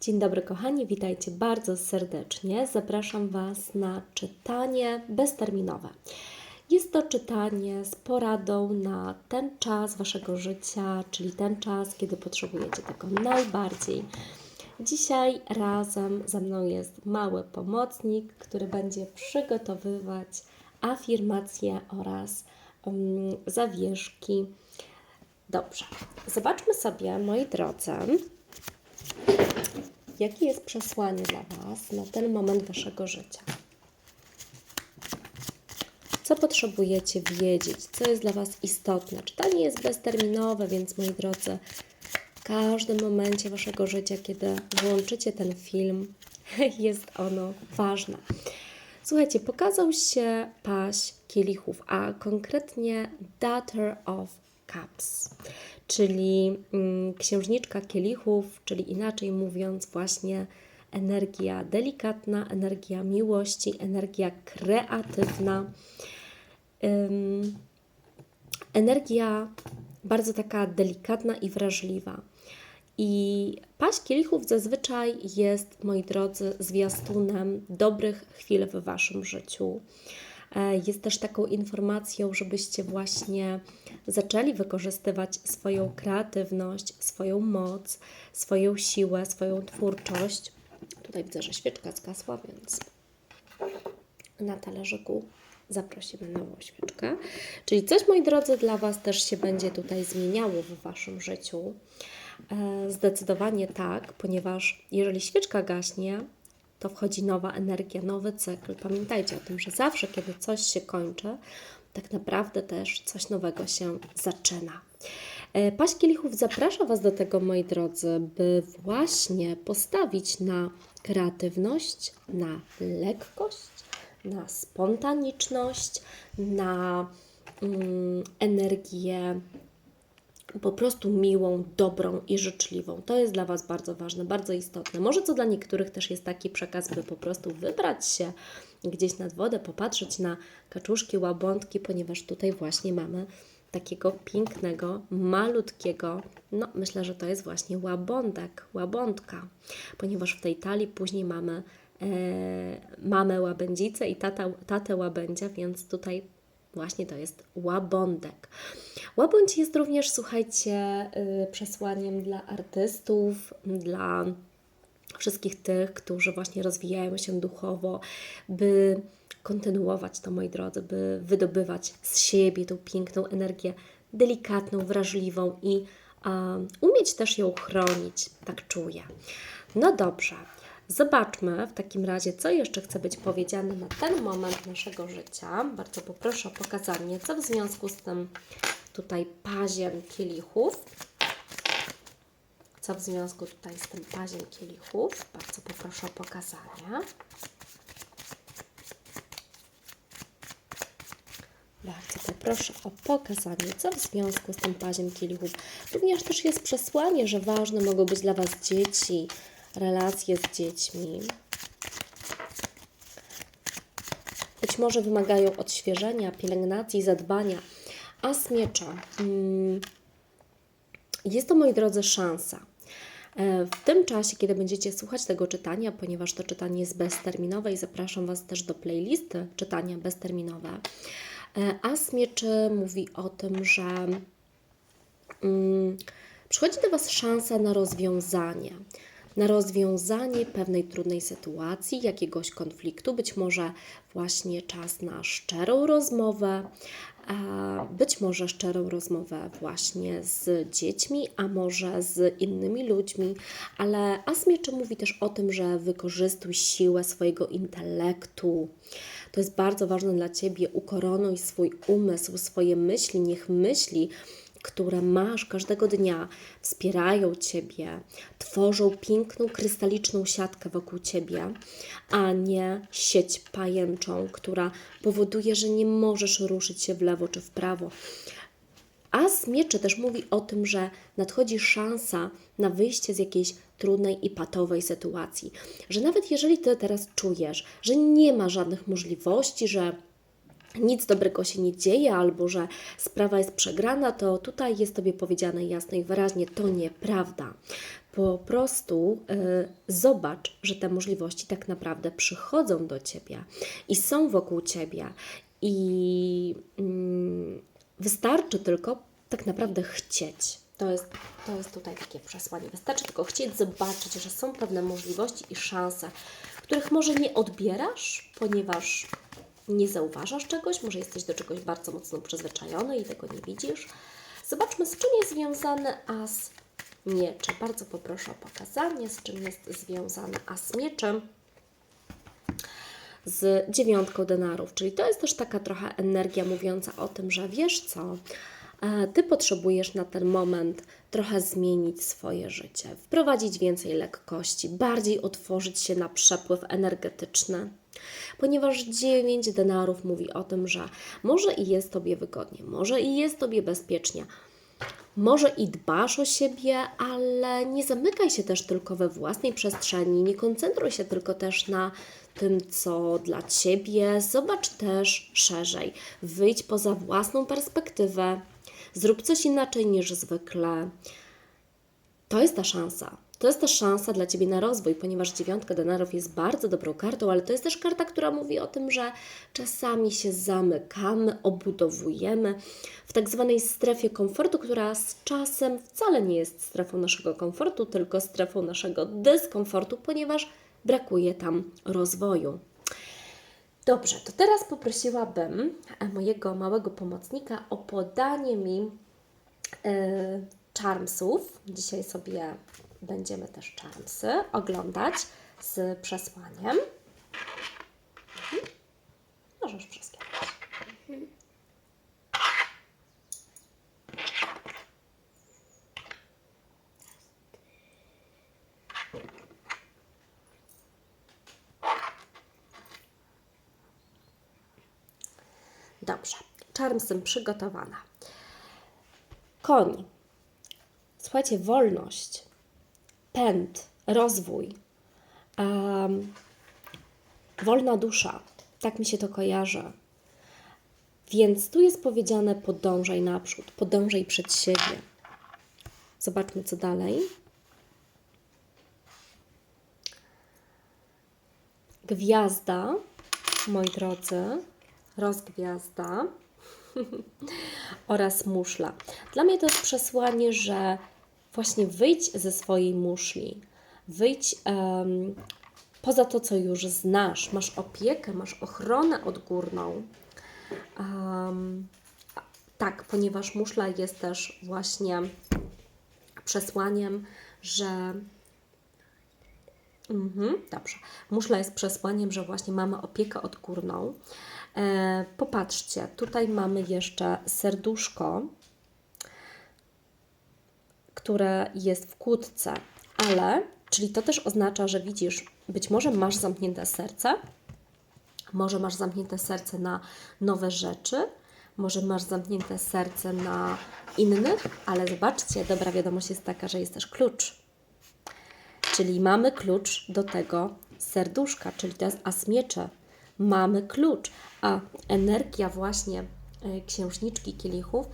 Dzień dobry, kochani, witajcie bardzo serdecznie. Zapraszam Was na czytanie bezterminowe. Jest to czytanie z poradą na ten czas Waszego życia, czyli ten czas, kiedy potrzebujecie tego najbardziej. Dzisiaj razem ze mną jest mały pomocnik, który będzie przygotowywać afirmacje oraz um, zawieszki. Dobrze, zobaczmy sobie, moi drodzy, jakie jest przesłanie dla Was na ten moment Waszego życia. Co potrzebujecie wiedzieć, co jest dla Was istotne. Czytanie jest bezterminowe, więc moi drodzy, w każdym momencie Waszego życia, kiedy włączycie ten film, jest ono ważne. Słuchajcie, pokazał się paść kielichów, a konkretnie Daughter of Cups, czyli mm, księżniczka kielichów, czyli inaczej mówiąc, właśnie energia delikatna, energia miłości, energia kreatywna, energia bardzo taka delikatna i wrażliwa. I paść kielichów zazwyczaj jest, moi drodzy, zwiastunem dobrych chwil w Waszym życiu. E, Jest też taką informacją, żebyście właśnie zaczęli wykorzystywać swoją kreatywność, swoją moc, swoją siłę, swoją twórczość. Tutaj widzę, że świeczka zgasła, więc na talerzyku zaprosimy nową świeczkę. Czyli coś, moi drodzy, dla Was też się będzie tutaj zmieniało w Waszym życiu. E, Zdecydowanie tak, ponieważ jeżeli świeczka gaśnie, to wchodzi nowa energia, nowy cykl. Pamiętajcie o tym, że zawsze, kiedy coś się kończy, tak naprawdę też coś nowego się zaczyna. E, Paść Kielichów zaprasza Was do tego, moi drodzy, by właśnie postawić na kreatywność, na lekkość, na spontaniczność, na mm, energię po prostu miłą, dobrą i życzliwą. To jest dla Was bardzo ważne, bardzo istotne. Może co dla niektórych też jest taki przekaz, by po prostu wybrać się gdzieś nad wodę, popatrzeć na kaczuszki, łabądki, ponieważ tutaj właśnie mamy takiego pięknego, malutkiego, no myślę, że to jest właśnie łabądek, łabądka, ponieważ w tej talii później mamy e, mamę łabędzicę i tata, tatę łabędzia, więc tutaj Właśnie to jest łabądek. Łabądź jest również, słuchajcie, y, przesłaniem dla artystów, dla wszystkich tych, którzy właśnie rozwijają się duchowo, by kontynuować to, moi drodzy, by wydobywać z siebie tą piękną energię, delikatną, wrażliwą i a, umieć też ją chronić, tak czuję. No dobrze, Zobaczmy w takim razie, co jeszcze chce być powiedziane na ten moment naszego życia. Bardzo poproszę o pokazanie, co w związku z tym tutaj paziem kielichów. Co w związku tutaj z tym paziem kielichów. Bardzo poproszę o pokazanie. Bardzo poproszę o pokazanie, co w związku z tym paziem kielichów. Również też jest przesłanie, że ważne mogą być dla Was dzieci, relacje z dziećmi. Być może wymagają odświeżenia, pielęgnacji, zadbania. A z miecza mm, jest to, moi drodzy, szansa. E, W tym czasie, kiedy będziecie słuchać tego czytania, ponieważ to czytanie jest bezterminowe i zapraszam Was też do playlisty czytania bezterminowe, e, As Mieczy mówi o tym, że mm, przychodzi do Was szansa na rozwiązanie na rozwiązanie pewnej trudnej sytuacji, jakiegoś konfliktu, być może właśnie czas na szczerą rozmowę, być może szczerą rozmowę właśnie z dziećmi, a może z innymi ludźmi, ale Asmiecze mówi też o tym, że wykorzystuj siłę swojego intelektu. To jest bardzo ważne dla Ciebie. Ukoronuj swój umysł, swoje myśli, niech myśli które masz każdego dnia, wspierają Ciebie, tworzą piękną, krystaliczną siatkę wokół Ciebie, a nie sieć pajęczą, która powoduje, że nie możesz ruszyć się w lewo czy w prawo. As mieczy też mówi o tym, że nadchodzi szansa na wyjście z jakiejś trudnej i patowej sytuacji. Że nawet jeżeli Ty teraz czujesz, że nie ma żadnych możliwości, że nic dobrego się nie dzieje, albo że sprawa jest przegrana, to tutaj jest Tobie powiedziane jasno i wyraźnie, to nieprawda. Po prostu y, zobacz, że te możliwości tak naprawdę przychodzą do ciebie i są wokół ciebie. I mm, wystarczy tylko tak naprawdę chcieć. To jest, to jest tutaj takie przesłanie. Wystarczy tylko chcieć zobaczyć, że są pewne możliwości i szanse, których może nie odbierasz, ponieważ nie zauważasz czegoś, może jesteś do czegoś bardzo mocno przyzwyczajony i tego nie widzisz. Zobaczmy, z czym jest związany as mieczy. Bardzo poproszę o pokazanie, z czym jest związany as mieczy z dziewiątką denarów, czyli to jest też taka trochę energia mówiąca o tym, że wiesz co, e, ty potrzebujesz na ten moment trochę zmienić swoje życie, wprowadzić więcej lekkości, bardziej otworzyć się na przepływ energetyczny. Ponieważ 9 denarów mówi o tym, że może i jest Tobie wygodnie, może i jest Tobie bezpiecznie, może i dbasz o siebie, ale nie zamykaj się też tylko we własnej przestrzeni, nie koncentruj się tylko też na tym, co dla ciebie. Zobacz też szerzej, wyjdź poza własną perspektywę, zrób coś inaczej niż zwykle. To jest ta szansa. To jest też szansa dla Ciebie na rozwój, ponieważ dziewiątka denarów jest bardzo dobrą kartą, ale to jest też karta, która mówi o tym, że czasami się zamykamy, obudowujemy w tak zwanej strefie komfortu, która z czasem wcale nie jest strefą naszego komfortu, tylko strefą naszego dyskomfortu, ponieważ brakuje tam rozwoju. Dobrze, to teraz poprosiłabym e, mojego małego pomocnika o podanie mi yy, charmsów. Dzisiaj sobie będziemy też charmsy oglądać z przesłaniem. Mhm. Możesz przeskakiwać. Dobrze, charmsem przygotowana. Koń. Słuchajcie, wolność, pęd, rozwój, um, wolna dusza. Tak mi się to kojarzy. Więc tu jest powiedziane: podążaj naprzód, podążaj przed siebie. Zobaczmy, co dalej. Gwiazda, moi drodzy, rozgwiazda oraz muszla. Dla mnie to jest przesłanie, że właśnie wyjdź ze swojej muszli, wyjdź um, poza to, co już znasz. Masz opiekę, masz ochronę odgórną. Um, tak, ponieważ muszla jest też właśnie przesłaniem, że Mhm, dobrze. Muszla jest przesłaniem, że właśnie mamy opiekę odgórną. E, popatrzcie, tutaj mamy jeszcze serduszko, które jest w kłódce, ale, czyli to też oznacza, że widzisz, być może masz zamknięte serce, może masz zamknięte serce na nowe rzeczy, może masz zamknięte serce na innych, ale zobaczcie, dobra wiadomość jest taka, że jest też klucz Czyli mamy klucz do tego serduszka, czyli to jest as miecze. Mamy klucz, a energia właśnie księżniczki kielichów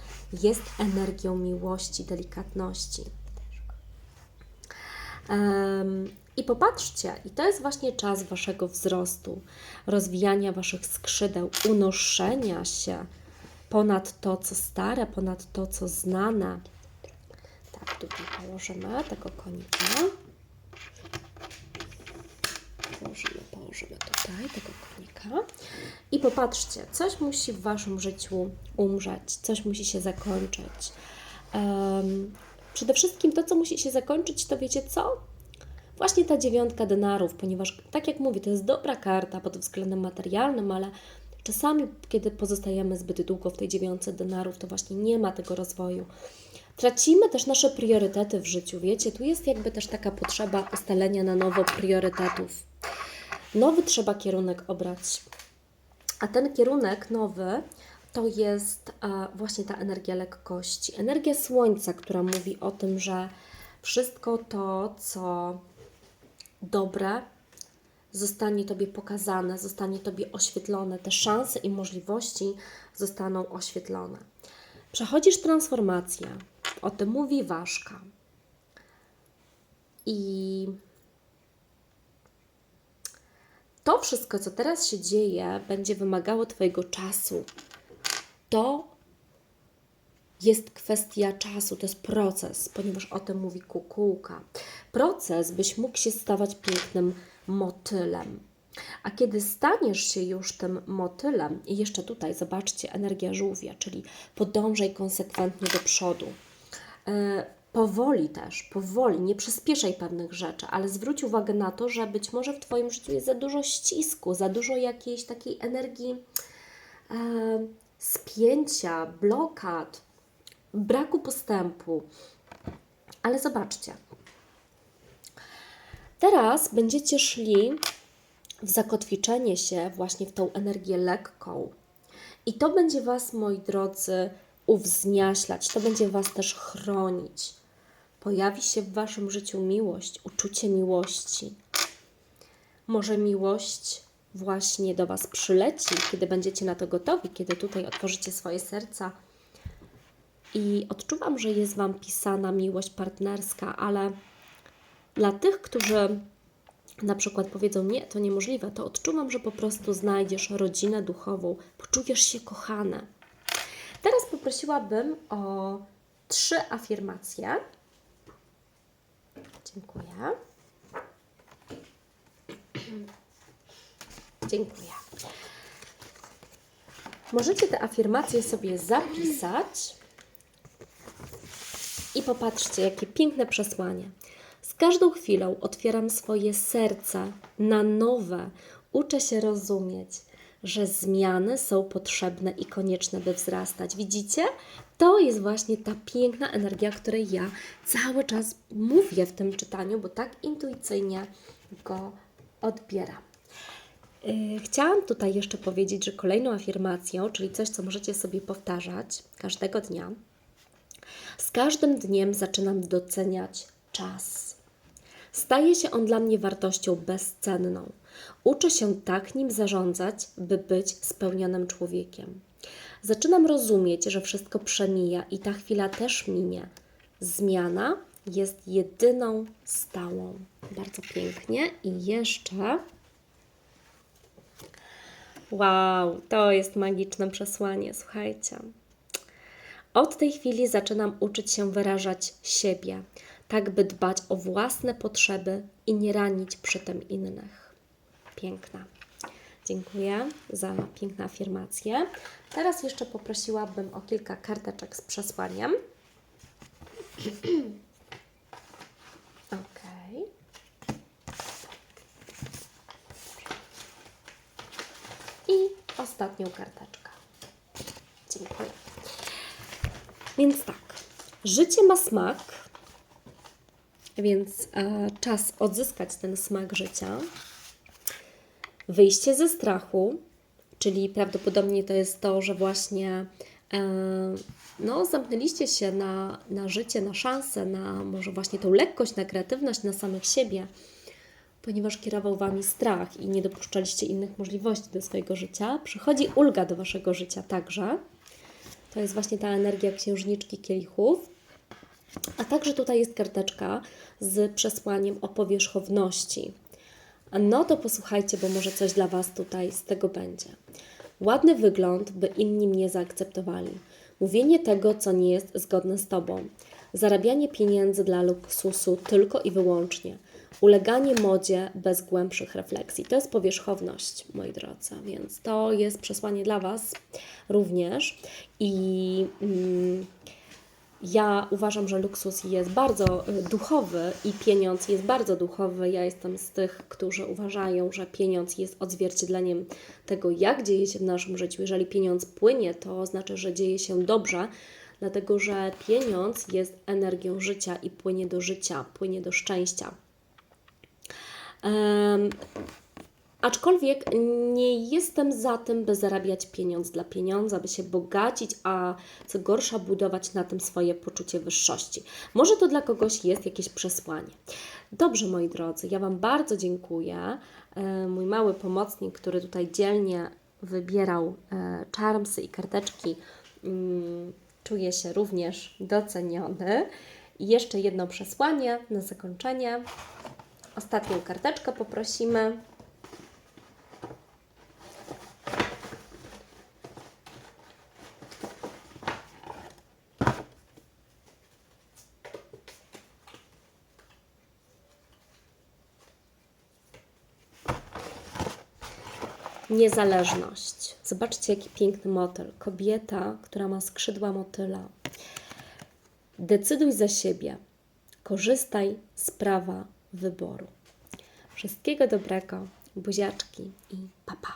jest energią miłości, delikatności. I popatrzcie, i to jest właśnie czas Waszego wzrostu, rozwijania Waszych skrzydeł, unoszenia się ponad to, co stare, ponad to, co znane. Tak, tutaj położymy tego konika położymy, położymy tutaj tego konika. I popatrzcie, coś musi w Waszym życiu umrzeć, coś musi się zakończyć. Um, przede wszystkim to, co musi się zakończyć, to wiecie co? Właśnie ta dziewiątka denarów, ponieważ, tak jak mówię, to jest dobra karta pod względem materialnym, ale czasami, kiedy pozostajemy zbyt długo w tej dziewiątce denarów, to właśnie nie ma tego rozwoju. Tracimy też nasze priorytety w życiu, wiecie, tu jest jakby też taka potrzeba ustalenia na nowo priorytetów. Nowy trzeba kierunek obrać, a ten kierunek nowy to jest właśnie ta energia lekkości, energia słońca, która mówi o tym, że wszystko to, co dobre, zostanie Tobie pokazane, zostanie Tobie oświetlone, te szanse i możliwości zostaną oświetlone. Przechodzisz transformację, o tym mówi Ważka. I to wszystko, co teraz się dzieje, będzie wymagało Twojego czasu. To jest kwestia czasu, to jest proces, ponieważ o tym mówi kukułka. Proces, byś mógł się stawać pięknym motylem. A kiedy staniesz się już tym motylem, i jeszcze tutaj zobaczcie energia żółwia, czyli podążaj konsekwentnie do przodu. E, powoli też, powoli, nie przyspieszaj pewnych rzeczy, ale zwróć uwagę na to, że być może w Twoim życiu jest za dużo ścisku, za dużo jakiejś takiej energii e, spięcia, blokad, braku postępu. Ale zobaczcie. Teraz będziecie szli w zakotwiczenie się właśnie w tą energię lekką. I to będzie Was, moi drodzy, uwzniaślać, to będzie Was też chronić. Pojawi się w Waszym życiu miłość, uczucie miłości. Może miłość właśnie do Was przyleci, kiedy będziecie na to gotowi, kiedy tutaj otworzycie swoje serca. I odczuwam, że jest Wam pisana miłość partnerska, ale dla tych, którzy na przykład powiedzą nie, to niemożliwe, to odczuwam, że po prostu znajdziesz rodzinę duchową, poczujesz się kochane. Teraz poprosiłabym o trzy afirmacje. Dziękuję. Dziękuję. Możecie te afirmacje sobie zapisać i popatrzcie, jakie piękne przesłanie. Z każdą chwilą otwieram swoje serce na nowe, uczę się rozumieć, że zmiany są potrzebne i konieczne, by wzrastać. Widzicie? To jest właśnie ta piękna energia, której ja cały czas mówię w tym czytaniu, bo tak intuicyjnie go odbieram. Yy, Chciałam tutaj jeszcze powiedzieć, że kolejną afirmacją, czyli coś, co możecie sobie powtarzać każdego dnia, z każdym dniem zaczynam doceniać czas. Staje się on dla mnie wartością bezcenną. Uczę się tak nim zarządzać, by być spełnionym człowiekiem. Zaczynam rozumieć, że wszystko przemija i ta chwila też minie. Zmiana jest jedyną stałą. Bardzo pięknie. I jeszcze. Wow, to jest magiczne przesłanie, słuchajcie. Od tej chwili zaczynam uczyć się wyrażać siebie, tak by dbać o własne potrzeby i nie ranić przy tym innych. Piękna. Dziękuję za piękne afirmacje. Teraz jeszcze poprosiłabym o kilka karteczek z przesłaniem. Ok. I ostatnią karteczkę. Dziękuję. Więc tak, życie ma smak, więc e, czas odzyskać ten smak życia. Wyjście ze strachu, czyli prawdopodobnie to jest to, że właśnie e, no, zamknęliście się na, na życie, na szansę, na może właśnie tą lekkość, na kreatywność, na samych siebie, ponieważ kierował Wami strach i nie dopuszczaliście innych możliwości do swojego życia. Przychodzi ulga do Waszego życia także. To jest właśnie ta energia księżniczki kielichów. A także tutaj jest karteczka z przesłaniem o powierzchowności. No to posłuchajcie, bo może coś dla Was tutaj z tego będzie. Ładny wygląd, by inni mnie zaakceptowali. Mówienie tego, co nie jest zgodne z Tobą. Zarabianie pieniędzy dla luksusu tylko i wyłącznie. Uleganie modzie bez głębszych refleksji. To jest powierzchowność, moi drodzy, więc to jest przesłanie dla Was również. I mm, ja uważam, że luksus jest bardzo y, duchowy i pieniądz jest bardzo duchowy. Ja jestem z tych, którzy uważają, że pieniądz jest odzwierciedleniem tego, jak dzieje się w naszym życiu. Jeżeli pieniądz płynie, to znaczy, że dzieje się dobrze, dlatego że pieniądz jest energią życia i płynie do życia, płynie do szczęścia. Um, Aczkolwiek nie jestem za tym, by zarabiać pieniądz dla pieniądza, by się bogacić, a co gorsza, budować na tym swoje poczucie wyższości. Może to dla kogoś jest jakieś przesłanie. Dobrze, moi drodzy, ja Wam bardzo dziękuję. E, Mój mały pomocnik, który tutaj dzielnie wybierał e, charmsy i karteczki, mm, czuje się również doceniony. I jeszcze jedno przesłanie na zakończenie. Ostatnią karteczkę poprosimy. Niezależność. Zobaczcie, jaki piękny motyl. Kobieta, która ma skrzydła motyla. Decyduj za siebie. Korzystaj z prawa wyboru. Wszystkiego dobrego, buziaczki i papa. Pa.